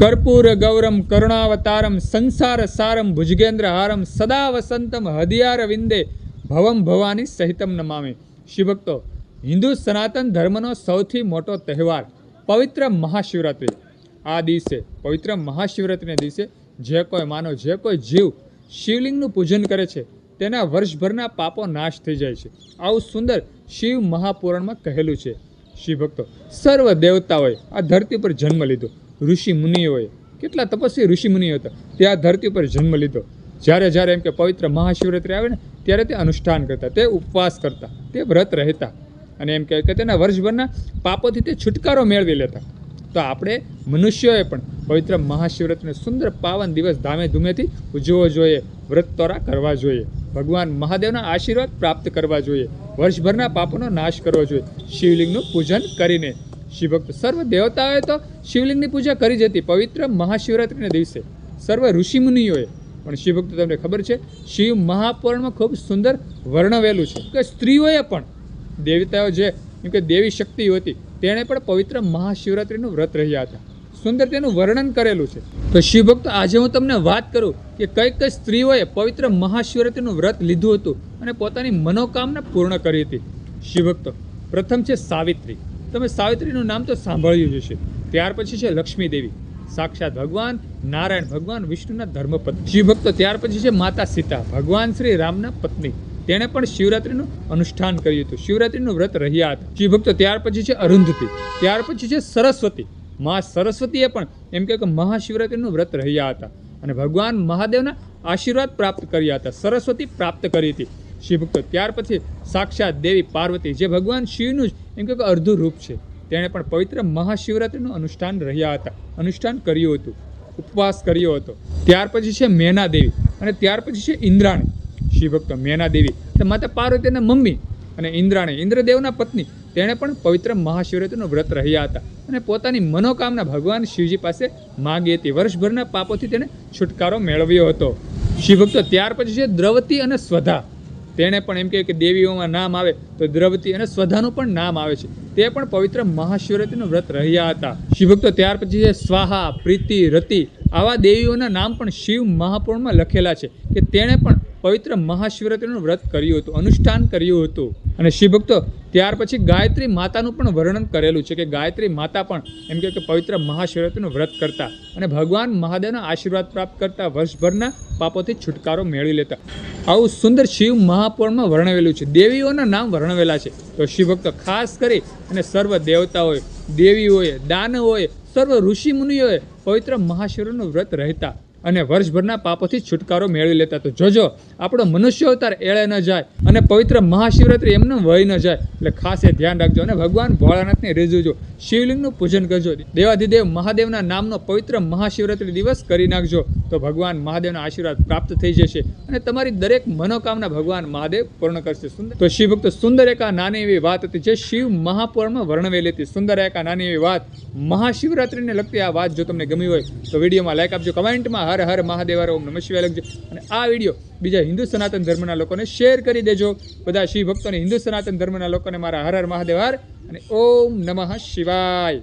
કર્પૂર, ગૌરમ, કરુણાવતારમ સંસાર સારમ ભુજગેન્દ્ર હારમ સદા વસંતમ હદિયાર વિંદે, ભવમ ભવાની સહિતમ નમામે. શિવભક્તો, હિન્દુ સનાતન ધર્મનો સૌથી મોટો તહેવાર પવિત્ર મહાશિવરાત્રિ. આ દિવસે, પવિત્ર મહાશિવરાત્રિના દિવસે, જે કોઈ માનવ જે કોઈ જીવ શિવલિંગનું પૂજન કરે છે, તેના વર્ષભરના પાપો નાશ થઈ જાય છે. આવું સુંદર શિવ મહાપુરાણમાં કહેલું છે. શિવભક્તો, સર્વ દેવતાઓએ આ ધરતી પર જન્મ લીધો. ઋષિ મુનિઓએ, કેટલા તપસ્વી ઋષિ મુનિઓ હતા, તે આ ધરતી પર જન્મ લીધો. જ્યારે જ્યારે એમ કે પવિત્ર મહાશિવરાત્રિ આવે ને, ત્યારે તે અનુષ્ઠાન કરતા, તે ઉપવાસ કરતા, તે વ્રત રહેતા. અને એમ કહે કે તેના વર્ષભરના પાપોથી તે છુટકારો મેળવી લેતા. તો આપણે મનુષ્યોએ પણ પવિત્ર મહાશિવરાત્રિનો સુંદર પાવન દિવસ ધામે ધૂમેથી ઉજવવો જોઈએ, વ્રત તોરા કરવા જોઈએ. ભગવાન મહાદેવના આશીર્વાદ પ્રાપ્ત કરવા જોઈએ. વર્ષભરના પાપોનો નાશ કરવો જોઈએ. શિવલિંગનું પૂજન કરીને શિવભક્ત સર્વ દેવતાઓએ તો શિવલિંગની પૂજા કરી જ હતી. પવિત્ર મહાશિવરાત્રિના દિવસે સર્વ ઋષિમુનિઓએ, પણ શિવભક્તો તમને ખબર છે, શિવ મહાપુરાણમાં ખૂબ સુંદર વર્ણવેલું છે. કે સ્ત્રીઓએ પણ દેવતાઓ જે, એમ કે દેવી શક્તિઓ હતી, તેણે પણ પવિત્ર મહાશિવરાત્રિનું વ્રત રહ્યા હતા. સુંદર તેનું વર્ણન કરેલું છે. તો શિવભક્ત, આજે હું તમને વાત કરું કે કઈ કઈ સ્ત્રીઓએ પવિત્ર મહાશિવરાત્રિનું વ્રત લીધું હતું અને પોતાની મનોકામના પૂર્ણ કરી હતી. શિવભક્તો, પ્રથમ છે સાવિત્રી. તમે સાવિત્રીનું નામ તો સાંભળ્યું જ હશે. ત્યાર પછી છે લક્ષ્મી દેવી. સાક્ષાત ભગવાન, નારાયણ ભગવાન, વિષ્ણુના ધર્મપત્ની શિવભક્તો ત્યાર પછી છે માતા સીતા. ભગવાન શ્રી રામના પત્ની. તેણે પણ શિવરાત્રિનું અનુષ્ઠાન કર્યું હતું. શિવરાત્રીનું વ્રત રહ્યા હતા. શિવભક્તો ત્યાર પછી છે અરુંધતી. ત્યાર પછી છે સરસ્વતી. મા સરસ્વતીએ પણ એમ કે મહાશિવરાત્રિનું વ્રત રહ્યા હતા. અને ભગવાન મહાદેવના આશીર્વાદ પ્રાપ્ત કર્યા હતા. સરસ્વતી પ્રાપ્ત કરી હતી. શિવભક્તો. ત્યાર પછી સાક્ષાત દેવી પાર્વતી, જે ભગવાન શિવનું જ એમ કે અર્ધું રૂપ છે. તેણે પણ પવિત્ર મહાશિવરાત્રિનું અનુષ્ઠાન રહ્યા હતા. અનુષ્ઠાન કર્યું હતું. ઉપવાસ કર્યો હતો. ત્યાર પછી છે મેના દેવી અને ત્યાર પછી છે ઇન્દ્રાણી. શિવભક્તો, મેના દેવી. માતા પાર્વતીના મમ્મી અને ઇન્દ્રાણી, ઇન્દ્રદેવના પત્ની, તેણે પણ પવિત્ર મહાશિવરાત્રિનું વ્રત રહ્યા હતા. અને પોતાની મનોકામના ભગવાન શિવજી પાસે માગી હતી. વર્ષભરના પાપોથી તેણે છુટકારો મેળવ્યો હતો. શિવભક્તો, ત્યાર પછી છે દ્રવતી અને સ્વધા. તેણે પણ એમ કહે કે દેવીઓમાં નામ આવે તો દ્રવતી અને સ્વધાનું પણ નામ આવે છે. તે પણ પવિત્ર મહાશિવરાત્રીનું વ્રત રહ્યા હતા. શિવભક્તો ત્યાર પછી છે સ્વાહા, પ્રીતિ, રતિ આવા દેવીઓના નામ પણ શિવ મહાપુરાણમાં લખેલા છે કે તેણે પણ પવિત્ર મહાશિવરાત્રીનું વ્રત કર્યું હતું, અનુષ્ઠાન કર્યું હતું. અને શિવભક્તો, ત્યાર પછી ગાયત્રી માતાનું પણ વર્ણન કરેલું છે કે ગાયત્રી માતા પણ એમ કે પવિત્ર મહાશિવરાત્રીનું વ્રત કરતા અને ભગવાન મહાદેવના આશીર્વાદ પ્રાપ્ત કરતા વર્ષભરના પાપોથી છુટકારો મેળવી લેતા. આવું સુંદર શિવ મહાપુરાણમાં વર્ણવેલું છે. દેવીઓના નામ વર્ણવેલા છે. તો શિવભક્તો, ખાસ કરી અને સર્વ દેવતાઓએ, દેવીઓએ, દાનવોએ, સર્વ ઋષિ મુનિઓએ પવિત્ર મહાશિવનું વ્રત રહેતા અને વર્ષભરના પાપોથી છુટકારો મેળવી લેતા. તો જોજો, આપણો મનુષ્ય અવતાર એળે ન જાય અને પવિત્ર મહાશિવરાત્રિ એમને વહી ન જાય. એટલે ખાસ એ ધ્યાન રાખજો અને ભગવાન ભોળાનાથને રીઝવજો શિવલિંગનું પૂજન કરજો. દેવાધિદેવ મહાદેવના નામનો પવિત્ર મહાશિવરાત્રિ દિવસ કરી નાખજો. તો ભગવાન મહાદેવના આશીર્વાદ પ્રાપ્ત થઈ જશે અને તમારી દરેક મનોકામના ભગવાન મહાદેવ પૂર્ણ કરશે. સુંદર તો શિવભક્ત સુંદર એકા નાની એવી વાત હતી જે શિવ મહાપુરાણમાં વર્ણવેલી હતી. સુંદર એકા નાની એવી વાત. મહાશિવરાત્રિને લગતી આ વાત જો તમને ગમી હોય તો વિડીયોમાં લાઈક આપજો, કમેન્ટમાં હર હર મહાદેવ ઓમ નમઃ શિવાય લખજો. અને આ વીડિયો બીજા હિન્દુ સનાતન ધર્મના લોકોને શેર કરી દેજો. બધા શિવ ભક્તોને હિન્દુ સનાતન ધર્મના લોકોને મારા હર હર મહાદેવ અને ઓમ નમઃ શિવાય.